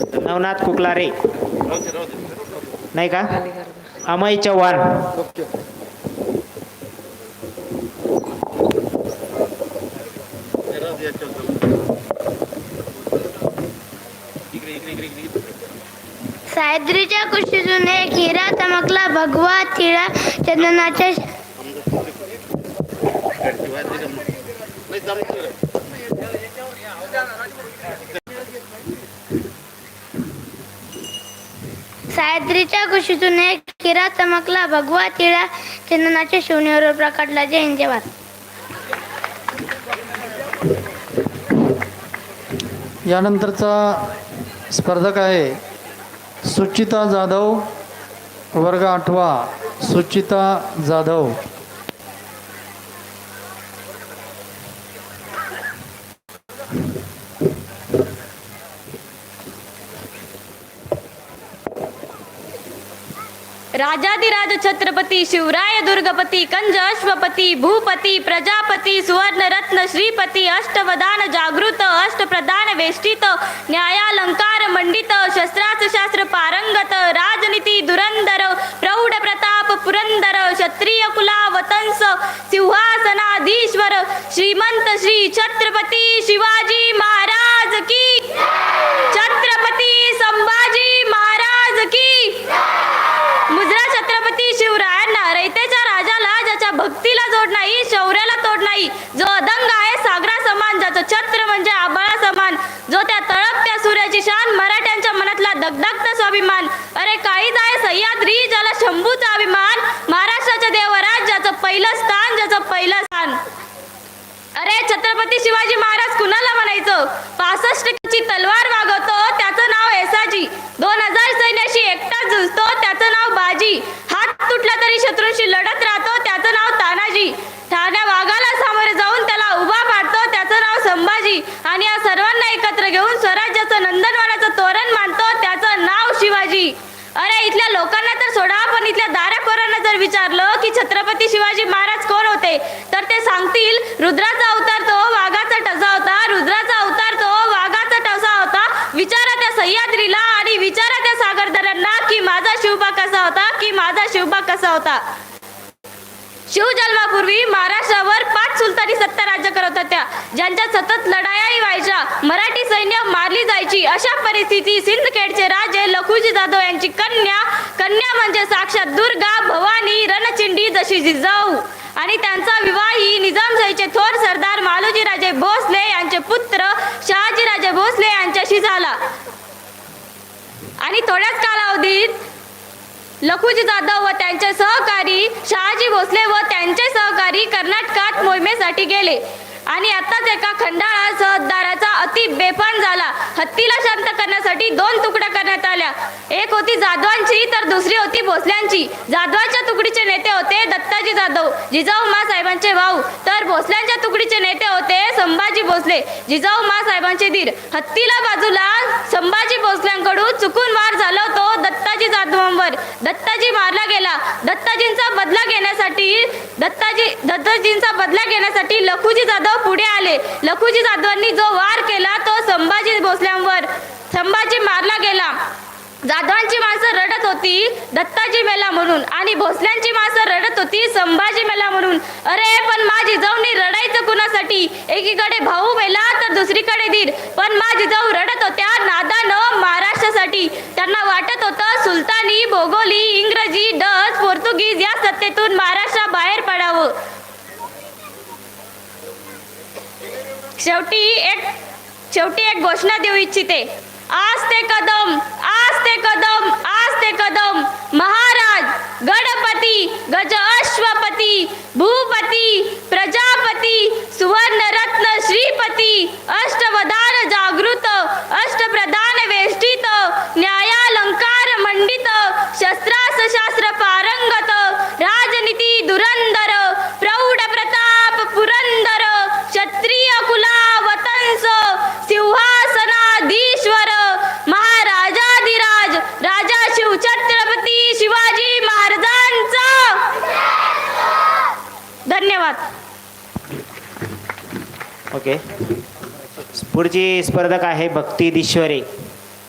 नवनाथ कुकलारे. नाही का? अमय चव्हाण. सायद्रीच्या कुशीतून एक हिरा चमकला भगवा तिळा चंदनाच्या सायद्रीच्या कुशीतून एक किरा चमकला. भगवा तिळा चंदनाच्या शिवणीवर प्रकटला. जय हिंद यानंतरचा स्पर्धक आहे सुचिता जाधव वर्ग आठवा सुचिता जाधव. राजाधिराज छत्रपती शिवराय दुर्गपती कंज अश्वपती भूपती प्रजापती सुवर्ण रत्न श्रीपती अष्टवदान जागृत अष्टप्रधान वेष्टित न्यायालंकार मंडित शस्त्रास्त्र शास्त्र पारंगत राजनीती दुरंदर प्रौढ प्रताप पुरंदर क्षत्रिय कुलावतंस सिंहासनाधीश्वर श्रीमंत श्री छत्रपती शिवाजी महाराज की शिवराय शिवरायांना रयतेच्या राजाला ज्याच्या भक्तीला जोड नाही शौर्याला तोड नाही जो अदंग आहे सागरा समान ज्याचं छत्र म्हणजे आबाळा समान जो त्या तळपत्या सूर्याची शान मराठ्यांच्या मनातला दगदगता स्वाभिमान. अरे काहीच आहे सह्याद्री ज्याला शंभूचा अभिमान महाराष्ट्राच्या देवराज ज्याचं पहिलं स्थान ज्याचं पहिलं स्थान. अरे छत्रपती शिवाजी महाराज कुणाला म्हणायचं? पासष्ट ची तलवार वागवतो त्याचं नाव एसाजी. दोन हजार सैन्याशी नाव आणि या सर्वांना एकत्र घेऊन स्वराज्याचं नंदनवनाचं तोरण मानतो त्याचं नाव शिवाजी. अरे इथल्या लोकांना तर सोडा पण इथल्या दाराखोरांना जर विचारलं की छत्रपती शिवाजी महाराज कोण होते तर ते सांगतील रुद्राचा अवतार तो वाघाचा टसा होता. रुद्राचा अवतार तो वाघाचा टसा होता. विचारा त्या सह्याद्रीला आणि विचारा त्या सागरदारांना की माझा शिवबा कसा होता की माझा शिवबा कसा होता. शिवजन्मापूर्वी महाराष्ट्रावर पाच सुलतानी सत्ता राज्य ज्यांच्या सतत लढायाही व्हायच्या मराठी सैन्य मारली जायची अशा परिस्थिती सिंदखेडचे राजे लखुजी जाधव यांची कन्या कन्या म्हणजे साक्षात दुर्गा भवानी रणचिंडी जशी जिजाऊ. आणि त्यांचा विवाह ही निजामशाहीचे थोर सरदार मालोजीराजे भोसले यांचे पुत्र शहाजीराजे भोसले यांच्याशी झाला. आणि थोड्याच कालावधीत लखुजी जाधव व त्यांचे सहकारी शहाजी भोसले व त्यांचे सहकारी कर्नाटकात मोहिमेसाठी गेले. आणि आताच एका खंडाळा सहदाराचा अति बेफान झाला. हत्तीला शांत करण्यासाठी दोन तुकड्या करण्यात आल्या. एक होती जाधवांची तर दुसरी होती भोसल्यांची. जाधवांच्या तुकडीचे नेते होते दत्ताजी जाधव जिजाऊ मा साहेबांचे भाऊ. तर भोसल्यांच्या तुकडीचे नेते होते संभाजी भोसले जिजाऊ मा साहेबांचे धीर हत्तीला बाजूला संभाजी भोसल्यांकडून चुकून वार झाला तो दत्ताजी जाधवांवर. दत्ताजी मारला गेला. दत्ताजींचा बदला घेण्यासाठी दत्ताजी दत्ताजींचा बदला घेण्यासाठी लखुजी जाधव पुढे आले. लखुजी जाधवांनी जो वार केला तो संभाजी भोसल्यांवर संभाजी मारला गेला. जाधवांची माणसं रडत होती दत्ताजी मेला म्हणून. आणि भोसल्यांची माणसं रडत होती संभाजी मेला म्हणून. अरे पण माझी जाऊनी रडायचं कुणासाठी? एकीकडे भाऊ मेला तर दुसरीकडे दीर. पण माझी जाऊ रडत होत्या नादानं महाराष्ट्रासाठी. त्यांना वाटत होतं सुलतानी भोगोली इंग्रजी डच पोर्तुगीज या सत्तेतून महाराष्ट्र शेवटी एक शेवटी एक घोषणा देऊ इच्छिते. आज ते कदम आज ते कदम आज ते कदम. महाराज गणपती गज अश्वपती भू प्रजापती सुवर्ण रत्न श्रीपती अष्टवदान जागृत अष्टप्रधान वेष्टित न्यायालंकार मंडित शस्त्रास्त्र शास्त्र पारंगत राजनीती दुरंदर प्रौढ प्रताप पुरंदर क्षत्रिय कुलावतंस सिंहासनाधीश्वर महाराजाधिराज राजा शिवछत्रपती शिवाजी महाराजांचा धन्यवाद. ओके. पुढची स्पर्धक आहे भक्ती दिश्वरे